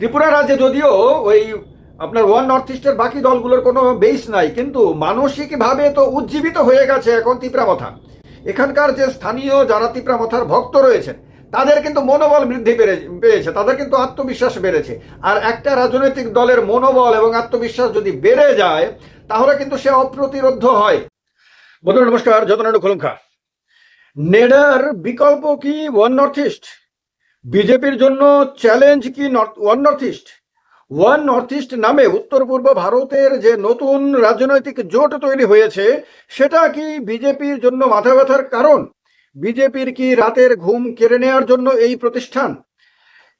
ত্রিপুরা রাজ্যে যদিও ওই আপনার ওয়ান নর্থ ইস্টের বাকি দলগুলোর কোনো বেস নাই, কিন্তু মানসিকভাবে তো উজ্জীবিত হয়ে গেছে এখন তিপ্রামথা। এখানকার যে স্থানীয় যারা তিপ্রামথার ভক্ত রয়েছেন, তাদের কিন্তু মনোবল বৃদ্ধি পেয়েছে, তাদের কিন্তু আত্মবিশ্বাস বেড়েছে। আর একটা রাজনৈতিক দলের মনোবল এবং আত্মবিশ্বাস যদি বেড়ে যায়, তাহলে কিন্তু সে অপ্রতিরোধ হয়। বন্ধুরা, নমস্কার যতনাটু খুলুঙ্খা নেডার বিকল্প কি ওয়ান নর্থ ইস্ট? বিজেপির জন্য চ্যালেঞ্জ কি one north east one north east নামে উত্তর পূর্ব ভারতের যে নতুন রাজনৈতিক জোট তৈরি হয়েছে, সেটা কি বিজেপির জন্য মাথা ব্যথার কারণ? বিজেপির কি রাতের ঘুম কেড়ে নেওয়ার জন্য এই প্রতিষ্ঠান?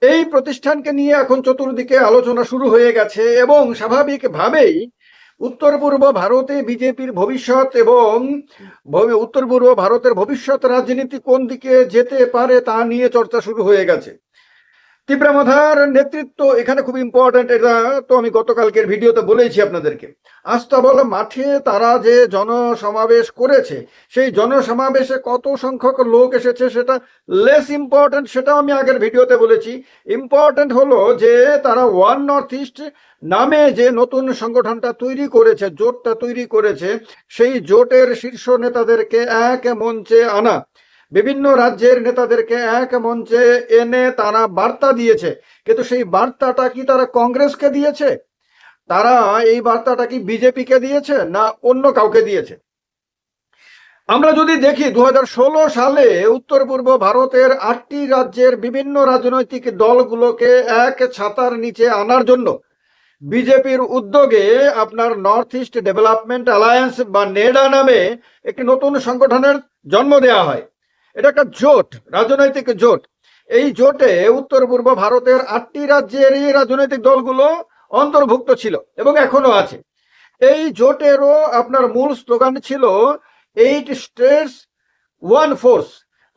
এই প্রতিষ্ঠানকে নিয়ে এখন চতুর্দিকে আলোচনা শুরু হয়ে গেছে এবং স্বাভাবিকভাবেই উত্তর পূর্ব ভারতে বিজেপির ভবিষ্যৎ এবং উত্তর পূর্ব ভারতের ভবিষ্যৎ রাজনীতি কোন দিকে যেতে পারে তা নিয়ে চর্চা শুরু হয়ে গেছে। তীব্রামাধার নেতৃত্ব এখানে খুব ইম্পর্ট্যান্ট এটা তো আমি গতকালকের ভিডিওতে বলেছি আপনাদেরকে। আস্তাবল মাঠে তারা যে জনসমাবেশ করেছে, সেই জনসমাবেশে কত সংখ্যক লোক এসেছে সেটা লেস ইম্পর্ট্যান্ট সেটাও আমি আগের ভিডিওতে বলেছি। ইম্পর্ট্যান্ট হলো যে তারা ওয়ান নর্থ ইস্ট নামে যে নতুন সংগঠনটা তৈরি করেছে, জোটটা তৈরি করেছে, সেই জোটের শীর্ষ নেতাদেরকে এক মঞ্চে আনা। বিভিন্ন রাজ্যের নেতাদেরকে এক মঞ্চে এনে তারা বার্তা দিয়েছে। কিন্তু সেই বার্তাটা কি তারা কংগ্রেসকে দিয়েছে? তারা এই বার্তাটা কি বিজেপিকে দিয়েছে না অন্য কাউকে দিয়েছে? আমরা যদি দেখি দু হাজার ষোলো সালে উত্তর পূর্ব ভারতের আটটি রাজ্যের বিভিন্ন রাজনৈতিক দলগুলোকে এক ছাতার নিচে আনার জন্য বিজেপির উদ্যোগে আপনার নর্থ ইস্ট ডেভেলপমেন্ট অ্যালায়েন্স বা নেডা নামে একটি নতুন সংগঠনের জন্ম দেওয়া হয়। এটা একটা জোট, রাজনৈতিক জোট। এই জোটে উত্তর পূর্ব ভারতের আটটি রাজ্যেরই রাজনৈতিক দলগুলো অন্তর্ভুক্ত ছিল এবং এখনও আছে। এই জোটেরও আপনার মূল স্লোগান ছিল এইট স্টেটস ওয়ান ফোর্স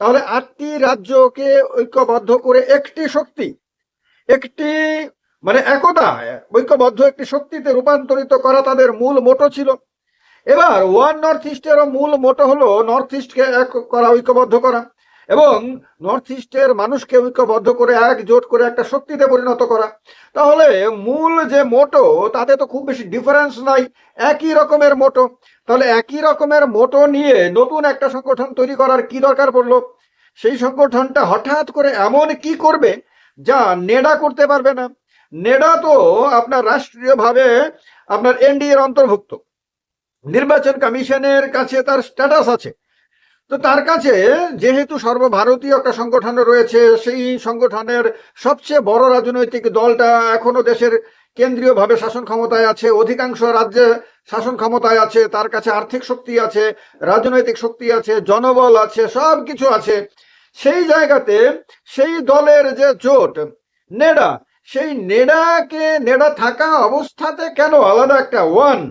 তাহলে আটটি রাজ্যকে ঐক্যবদ্ধ করে একটি শক্তি, একটি মানে একতা, ঐক্যবদ্ধ একটি শক্তিতে রূপান্তরিত করা তাদের মূল মোটো ছিল। এবার ওয়ান নর্থ ইস্টেরও মূল মোটো হলো নর্থ ইস্টকে এক করা ঐক্যবদ্ধ করা এবং নর্থ ইস্টের মানুষকে ঐক্যবদ্ধ করে একজোট করে একটা শক্তিতে পরিণত করা। তাহলে মূল যে মোটো, তাতে তো খুব বেশি ডিফারেন্স নাই, একই রকমের মোটো। তাহলে একই রকমের মোটো নিয়ে নতুন একটা সংগঠন তৈরি করার কি দরকার পড়ল? সেই সংগঠনটা হঠাৎ করে এমন কি করবে যা নেডা করতে পারবে না? নেডা তো আপনার রাষ্ট্রীয়ভাবে আপনার এনডিএর অন্তর্ভুক্ত। নির্বাচন কমিশনের কাছে তার স্ট্যাটাস আছে। তো তার কাছে যেহেতু সর্বভারতীয় একটা সংগঠন রয়েছে, সেই সংগঠনের সবচেয়ে বড় রাজনৈতিক দলটা এখনও দেশের কেন্দ্রীয়ভাবে শাসন ক্ষমতায় আছে, অধিকাংশ রাজ্যে শাসন ক্ষমতায় আছে, তার কাছে আর্থিক শক্তি আছে, রাজনৈতিক শক্তি আছে, জনবল আছে সব কিছু আছে। সেই জায়গাতে সেই দলের যে জোট, নেডা, সেই নেডাকে, নেডা থাকা অবস্থাতে কেন আলাদা একটা ওয়ান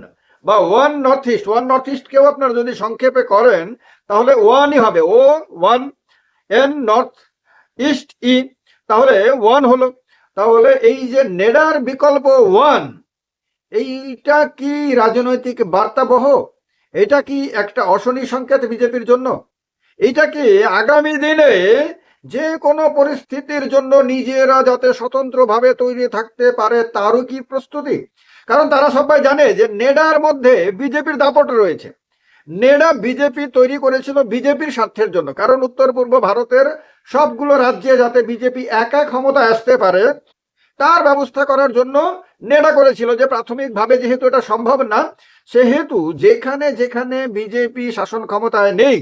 বা one north east one north ইস্টকেও আপনারা যদি সংক্ষেপে করেন, তাহলে ওয়ানই হবে। O one N north east E তাহলে ওয়ান হলো। তাহলে এই যে নেডার বিকল্প ওয়ান এইটা কি রাজনৈতিক বার্তাবহ? এটা কি একটা অশনি সংকেত বিজেপির জন্য? এইটা কি আগামী দিনে যে কোনো পরিস্থিতির জন্য নিজেরা যাতে স্বতন্ত্রভাবে তৈরি থাকতে পারে, তারও কি প্রস্তুতি? কারণ তারা সবাই জানে যে নেডার মধ্যে বিজেপির দাপট রয়েছে। নেডা বিজেপি তৈরি করেছিল বিজেপির স্বার্থের জন্য, কারণ উত্তর পূর্ব ভারতের সবগুলো রাজ্যে যাতে বিজেপি একা ক্ষমতায় আসতে পারে, তার ব্যবস্থা করার জন্য নেডা করেছিল যে প্রাথমিকভাবে যেহেতু এটা সম্ভব না, সেহেতু যেখানে যেখানে বিজেপি শাসন ক্ষমতায় নেই,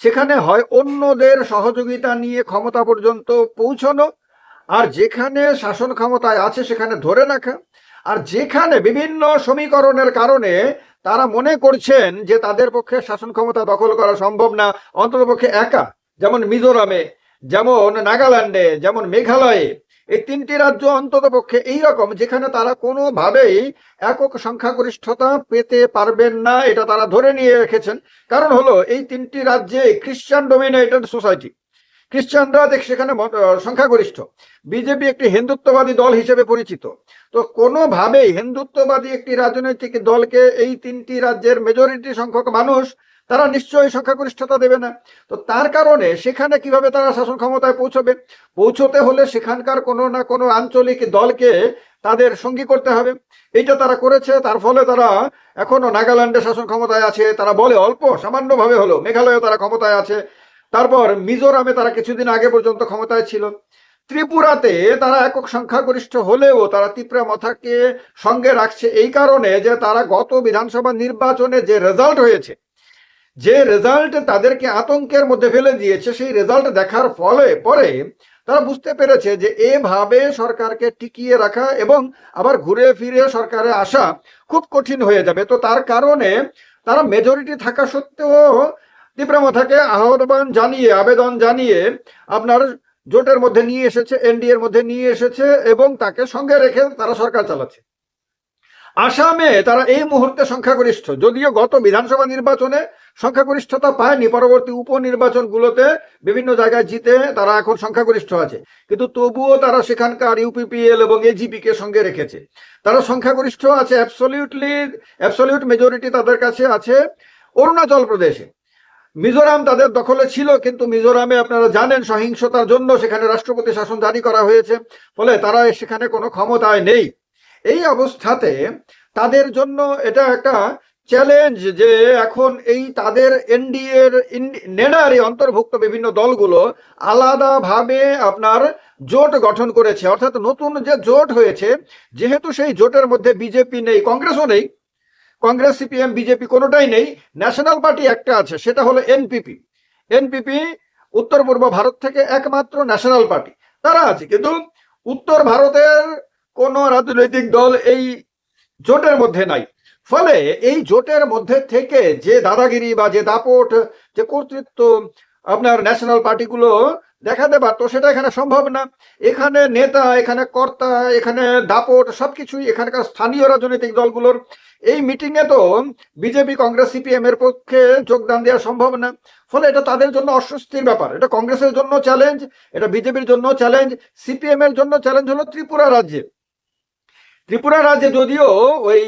সেখানে হয় অন্যদের সহযোগিতা নিয়ে ক্ষমতা পর্যন্ত পৌঁছানো, আর যেখানে শাসন ক্ষমতায় আছে সেখানে ধরে রাখা। আর যেখানে বিভিন্ন সমীকরণের কারণে তারা মনে করছেন যে তাদের পক্ষে শাসন ক্ষমতা দখল করা সম্ভব না অন্ততপক্ষে একা, যেমন মিজোরামে, যেমন নাগাল্যান্ডে, যেমন মেঘালয়ে, এই তিনটি রাজ্য অন্তত পক্ষে এইরকম, যেখানে তারা কোনোভাবেই একক সংখ্যাগরিষ্ঠতা পেতে পারবেন না, এটা তারা ধরে নিয়ে রেখেছেন। কারণ হলো, এই তিনটি রাজ্যে খ্রিস্টান ডোমিনেটেড সোসাইটি। খ্রিস্টানরা সেখানে সংখ্যাগরিষ্ঠ। বিজেপি একটি হিন্দুত্ববাদী দল হিসেবে পরিচিত। তো কোনোভাবেই হিন্দুত্ববাদী একটি রাজনৈতিক দলকে এই তিনটি রাজ্যের মেজরিটি সংখ্যক মানুষ তারা নিশ্চয়ই সংখ্যাগরিষ্ঠতা দেবে না। তো তার কারণে সেখানে কীভাবে তারা শাসন ক্ষমতায় পৌঁছবে? পৌঁছতে হলে সেখানকার কোনো না কোনো আঞ্চলিক দলকে তাদের সঙ্গী করতে হবে। এইটা তারা করেছে, তার ফলে তারা এখনও নাগাল্যান্ডে শাসন ক্ষমতায় আছে। তারা বলে অল্প, সামান্যভাবে হলো মেঘালয়ে তারা ক্ষমতায় আছে। তারপর মিজোরামে তারা কিছুদিন আগে পর্যন্ত ক্ষমতায় ছিল। ত্রিপুরাতে তারা একক সংখ্যাগরিষ্ঠ হলেও তারা ত্রিপুরা মথাকে সঙ্গে রাখছে এই কারণে যে তারা গত বিধানসভা নির্বাচনে যে রেজাল্ট হয়েছে, যে রেজাল্ট তাদেরকে আতঙ্কের মধ্যে ফেলে দিয়েছে, সেই রেজাল্ট দেখার ফলে পরে তারা বুঝতে পেরেছে যে এভাবে সরকারকে টিকিয়ে রাখা এবং আবার ঘুরে ফিরে সরকারে আসা খুব কঠিন হয়ে যাবে। তো তার কারণে তারা মেজরিটি থাকা সত্ত্বেও তীব্রমাথাকে আহ্বান জানিয়ে, আবেদন জানিয়ে আপনার জোটের মধ্যে নিয়ে এসেছে, এনডিএর মধ্যে নিয়ে এসেছে এবং তাকে সঙ্গে রেখে তারা সরকার চালাচ্ছে। আসামে তারা এই মুহূর্তে সংখ্যাগরিষ্ঠ। যদিও গত বিধানসভা নির্বাচনে সংখ্যাগরিষ্ঠতা পায়নি, পরবর্তী উপনির্বাচনগুলোতে বিভিন্ন জায়গায় জিতে তারা এখন সংখ্যাগরিষ্ঠ আছে। কিন্তু তবুও তারা সেখানকার ইউপিপিএল এবং এজিপি কে সঙ্গে রেখেছে। তারা সংখ্যাগরিষ্ঠ আছে অ্যাবসলিউটলি অ্যাবসলিউট মেজরিটি তাদের কাছে আছে অরুণাচল প্রদেশে। মিজোরাম তাদের দখলে ছিল, কিন্তু মিজোরামে আপনারা জানেন সহিংসতার জন্য সেখানে রাষ্ট্রপতি শাসন জারি করা হয়েছে, ফলে তারা সেখানে কোনো ক্ষমতায় নেই। এই অবস্থাতে তাদের জন্য এটা একটা চ্যালেঞ্জ যে এখন এই তাদের এনডিএর নেডার অন্তর্ভুক্ত বিভিন্ন দলগুলো আলাদাভাবে আপনার জোট গঠন করেছে। অর্থাৎ নতুন যে জোট হয়েছে, যেহেতু সেই জোটের মধ্যে বিজেপি নেই, কংগ্রেসও নেই কংগ্রেস, সিপিএম, বিজেপি কোনোটাই নেই। ন্যাশনাল পার্টি একটা আছে, সেটা হলো এনপিপি। এনপিপি উত্তর পূর্ব ভারত থেকে একমাত্র ন্যাশনাল পার্টি। তারা আছে, কিন্তু উত্তর ভারতের কোন রাজনৈতিক দল এই জোটের মধ্যে নাই। ফলে এই জোটের মধ্যে থেকে যে দাদাগিরি বা যে দাপট, যে কর্তৃত্ব আপনার ন্যাশনাল পার্টিগুলো দেখাতে পারতো সেটা এখানে সম্ভব না। এখানে নেতা, এখানে কর্তা, এখানে দাপট, সবকিছুই এখানকার স্থানীয় রাজনৈতিক দলগুলোর। এই মিটিং এ তো বিজেপি, কংগ্রেস, সিপিএম এর পক্ষে যোগদান দেওয়া সম্ভব না। ফলে এটা তাদের জন্য অস্বস্তির ব্যাপার। এটা কংগ্রেসের জন্য চ্যালেঞ্জ, এটা বিজেপির জন্য চ্যালেঞ্জ, সিপিএম এর জন্য চ্যালেঞ্জ হলো ত্রিপুরা রাজ্যে। ত্রিপুরা রাজ্যে যদিও ওই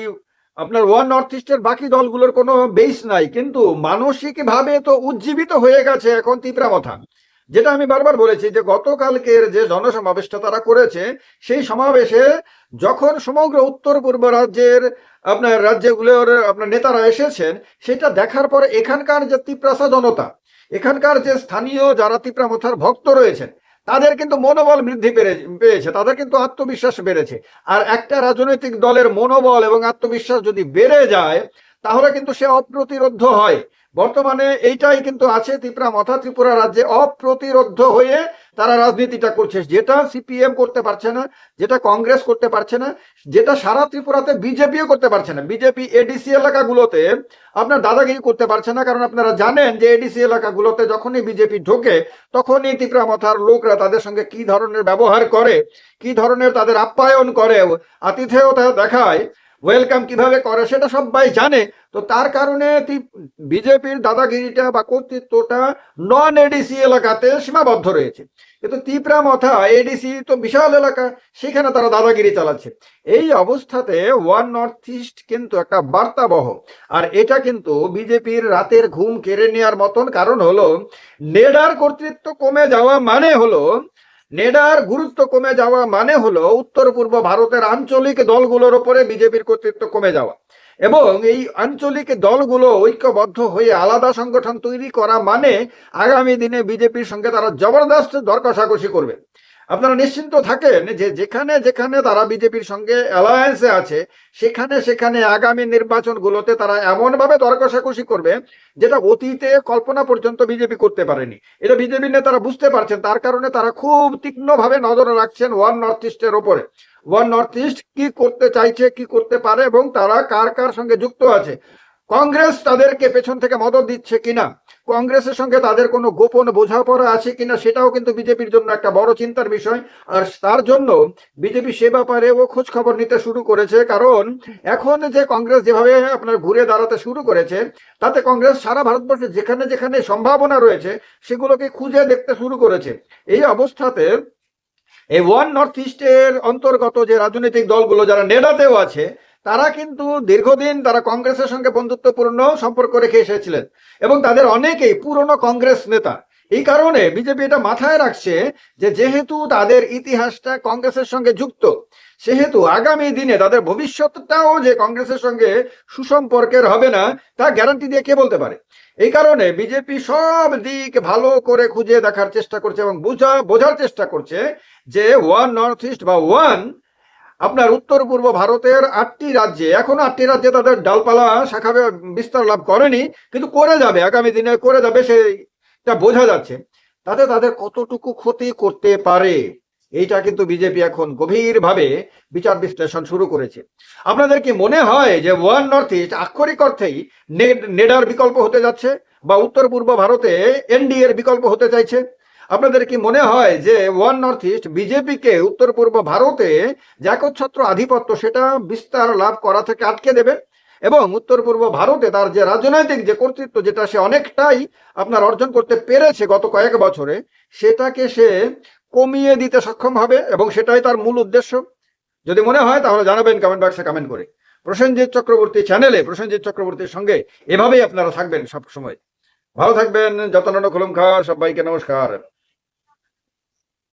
আপনার ওয়ান নর্থ ইস্টের বাকি দলগুলোর কোনো বেস নাই, কিন্তু মানসিকভাবে তো উজ্জীবিত হয়ে গেছে এখন ত্রিপুরামথা যেটা আমি বারবার বলেছি যে গতকালকের যে জনসমাবেশটা তারা করেছে, সেই সমাবেশে যখন সমগ্র উত্তর পূর্ব রাজ্যের আপনার রাজ্যগুলোর আপনার নেতারা এসেছেন, সেটা দেখার পরে এখানকার যে তিপ্রাসা জনতা, এখানকার যে স্থানীয় যারা তিপ্রামথার ভক্ত রয়েছেন, তাদের কিন্তু মনোবল বৃদ্ধি পেয়েছে, তাদের কিন্তু আত্মবিশ্বাস বেড়েছে। আর একটা রাজনৈতিক দলের মনোবল এবং আত্মবিশ্বাস যদি বেড়ে যায়, তাহলে কিন্তু সে অপ্রতিরোধ্য হয়। বর্তমানে এইটাই কিন্তু আছে ত্রিপুরা মথা ত্রিপুরা রাজ্যে অপ্রতিরোধ্য হয়ে তারা রাজনীতিটা করছে। যেটা সিপিএম করতে পারছে না, যেটা কংগ্রেস করতে পারছে না, যেটা সারা ত্রিপুরাতে বিজেপিও করতে পারছে না। বিজেপি এডিসি এলাকাগুলোতে আপনার দাদাগিরি করতে পারছে না, কারণ আপনারা জানেন যে এডিসি এলাকাগুলোতে যখনই বিজেপি ঢোকে, তখনই ত্রিপুরা মথার লোকরা তাদের সঙ্গে কি ধরনের ব্যবহার করে, কি ধরনের তাদের আপ্যায়ন করে, আতিথেয়তা দেখায় ওয়েলকাম কীভাবে করে সেটা সবাই জানে। তো তার কারণে বিজেপির দাদাগিরিটা বা কর্তৃত্বটা নন এডিসি এলাকাতে সীমাবদ্ধ রয়েছে। কিন্তু তিপ্রা মথা এডিসি তো বিশাল এলাকা, সেখানে তারা দাদাগিরি চালাচ্ছে। এই অবস্থাতে ওয়ান নর্থ ইস্ট কিন্তু একটা বার্তাবহ। আর এটা কিন্তু বিজেপির রাতের ঘুম কেড়ে নেওয়ার মতন কারণ হলো, নেডার কর্তৃত্ব কমে যাওয়া মানে হলো নেডার গুরুত্ব কমে যাওয়া মানে হলো উত্তর পূর্ব ভারতের আঞ্চলিক দলগুলোর উপরে বিজেপির কর্তৃত্ব কমে যাওয়া। এবং এই আঞ্চলিক দলগুলো ঐক্যবদ্ধ হয়ে আলাদা সংগঠন তৈরি করা মানে আগামী দিনে বিজেপির সঙ্গে তারা জবরদস্ত দর কষাকষি করবে। আপনারা নিশ্চিন্ত থাকেন যে যেখানে যেখানে তারা বিজেপির সঙ্গে অ্যালায়েন্সে আছে, সেখানে সেখানে আগামী নির্বাচনগুলোতে তারা এমনভাবে দর কষাকষি করবে যেটা অতীতে কল্পনা পর্যন্ত বিজেপি করতে পারেনি। এটা বিজেপি নেতারা বুঝতে পারছেন, তার কারণে তারা খুব তীক্ষ্ণভাবে নজরে রাখছেন ওয়ান নর্থ ইস্টের ওপরে। ওয়ান নর্থ ইস্ট কি করতে চাইছে, কি করতে পারে এবং তারা কার কার সঙ্গে যুক্ত আছে? কংগ্রেস তাদেরকে পেছন থেকে মদত দিচ্ছে কিনা? কংগ্রেসের সঙ্গে তাদের কোনো গোপন বোঝাপড়া আছে কিনা সেটাও কিন্তু বিজেপির জন্য একটা বড় চিন্তার বিষয়। আর তার জন্য বিজেপি সে ব্যাপারে ও খোঁজ খবর নিতে শুরু করেছে। কারণ এখন যে কংগ্রেস যেভাবে আপনার ঘুরে দাঁড়াতে শুরু করেছে, তাতে কংগ্রেস সারা ভারতবর্ষে যেখানে যেখানে সম্ভাবনা রয়েছে, সেগুলোকে খুঁজে দেখতে শুরু করেছে। এই অবস্থাতে এই ওয়ান নর্থ ইস্টের অন্তর্গত যে রাজনৈতিক দলগুলো, যারা নেডাতেও আছে তারা কিন্তু দীর্ঘদিন তারা কংগ্রেসের সঙ্গে বন্ধুত্বপূর্ণ সম্পর্ক রেখে এসেছিলেন। এবং তাদের অনেকেই পুরনো কংগ্রেস নেতা। এই কারণে বিজেপি এটা মাথায় রাখছে যে, যেহেতু তাদের ইতিহাসটা কংগ্রেসের সঙ্গে যুক্ত, সেহেতু আগামী দিনে তাদের ভবিষ্যৎটাও যে কংগ্রেসের সঙ্গে সুসম্পর্কের হবে না, তা গ্যারান্টি দিয়ে কে বলতে পারে? এই কারণে বিজেপি সব দিক ভালো করে খুঁজে দেখার চেষ্টা করছে এবং বোঝা, বোঝার চেষ্টা করছে যে, ওয়ান নর্থ ইস্ট বা ওয়ান আপনার উত্তর পূর্ব ভারতের আটটি রাজ্যে, এখনও আটটি রাজ্যে তাদের ডালপালা শাখা বিস্তার লাভ করেনি, কিন্তু করে যাবে, আগামী দিনে করে যাবে সেটা বোঝা যাচ্ছে। তাতে তাদের কতটুকু ক্ষতি করতে পারে, এইটা কিন্তু বিজেপি এখন গভীরভাবে বিচার বিশ্লেষণ শুরু করেছে। আপনাদের কি মনে হয় যে ওয়ান নর্থ ইস্ট আক্ষরিক অর্থেই নেড- নেডার বিকল্প হতে যাচ্ছে, বা উত্তর পূর্ব ভারতে এনডিএ এর বিকল্প হতে চাইছে? আপনাদের কি মনে হয় যে ওয়ান নর্থ ইস্ট বিজেপিকে উত্তর পূর্ব ভারতে একচ্ছত্র আধিপত্য সেটা বিস্তার লাভ করা থেকে আটকে দেবে? এবং উত্তর পূর্ব ভারতে তার যে রাজনৈতিক যে কর্তৃত্ব যেটা সে অনেকটাই আপনার অর্জন করতে পেরেছে গত কয়েক বছরে, সেটাকে সে কমিয়ে দিতে সক্ষম হবে এবং সেটাই তার মূল উদ্দেশ্য। যদি মনে হয় তাহলে জানাবেন কমেন্ট বক্সে কমেন্ট করে। প্রসেনজিৎ চক্রবর্তী চ্যানেলে প্রসেনজিৎ চক্রবর্তীর সঙ্গে এভাবেই আপনারা থাকবেন সব সময় ভালো থাকবেন, যতন খুলুম খা সবাইকে নমস্কার।